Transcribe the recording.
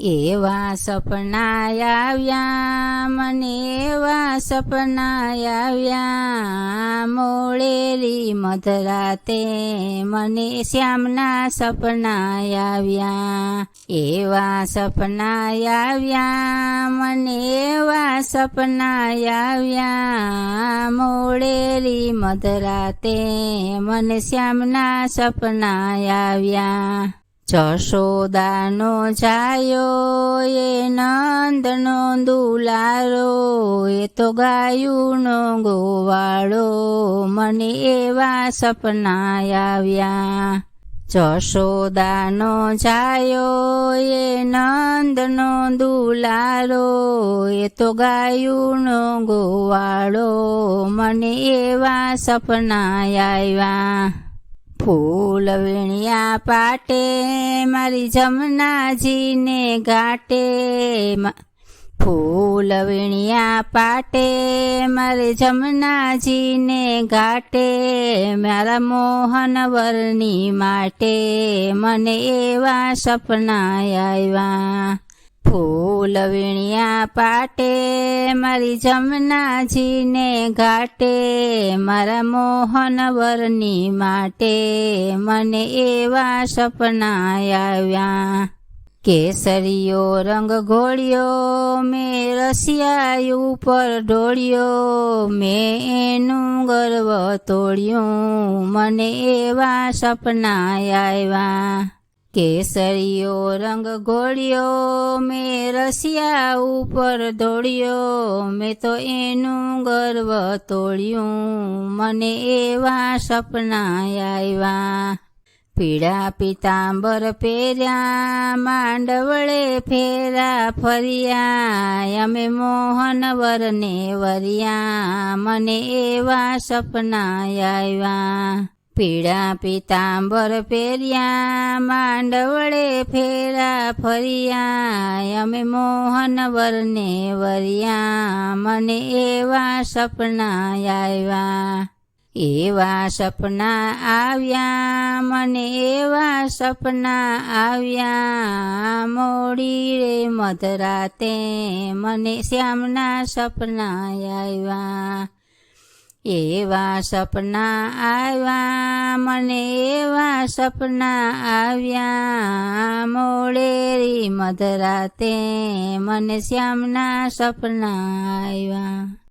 એવા સપના આવ્યા, મને એવા સપના આવ્યા. મોળેલી મધરાતે મને શ્યામના સપના આવ્યા. એવા સપના આવ્યા, મને એવા સપના આવ્યા. મોળેલી મધરાતે મને શ્યામના સપના આવ્યા. જશોદાનો જાયો, એ નંદનો દુલારો, એ તો ગાયુનો ગોવાળો, મને એવા સપના આવ્યા. જશોદાનો જાયો, એ નંદનો દુલારો, એ તો ગાયુનો ગોવાળો, મને એવા સપના આવ્યા. ફૂલ વીણ્યા પાટે, મારી જમનાજીને ઘાટે. ફૂલ વીણ્યા પાટે, મારે જમનાજીને ઘાટે. મારા મોહન વરની માટે મને એવા સપના આવ્યા ફૂલ વીણ્યા પાટે, મારી જમનાજીને ઘાટે, મારા મોહન વરની માટે, મને એવા સપના આવ્યા. કેસરીયો રંગ ઘોળ્યો, મેં રસિયા ઉપર ઢોળ્યો, મેં એનું ગર્વ તોડ્યું, મને એવા સપના આવ્યા. કેસરીયો રંગ ગોળ્યો મેં રસિયા ઉપર દોડ્યો. મેં તો એનું ગર્વ તોડ્યું. મને એવા સપના આવ્યા પીળા પિતાંબર પહેર્યા, માંડવળે ફેરા ફર્યા. અમે મોહનવરને વરિયા. મને એવા સપના આવ્યા પીળા પિતાંબર પહેર્યા માંડવડે ફેરા ફર્યા, અમે મોહન વરને વરિયા, મને એવા સપના આવ્યા. એવા સપના આવ્યા, મને એવા સપના આવ્યા. મોડી રે મધરાતે મને શ્યામના સપના આવ્યા. એવા સપના આવ્યા મને એવા સપના આવ્યા. મોડેરી મધરાતે મને શ્યામના સપના આવ્યા.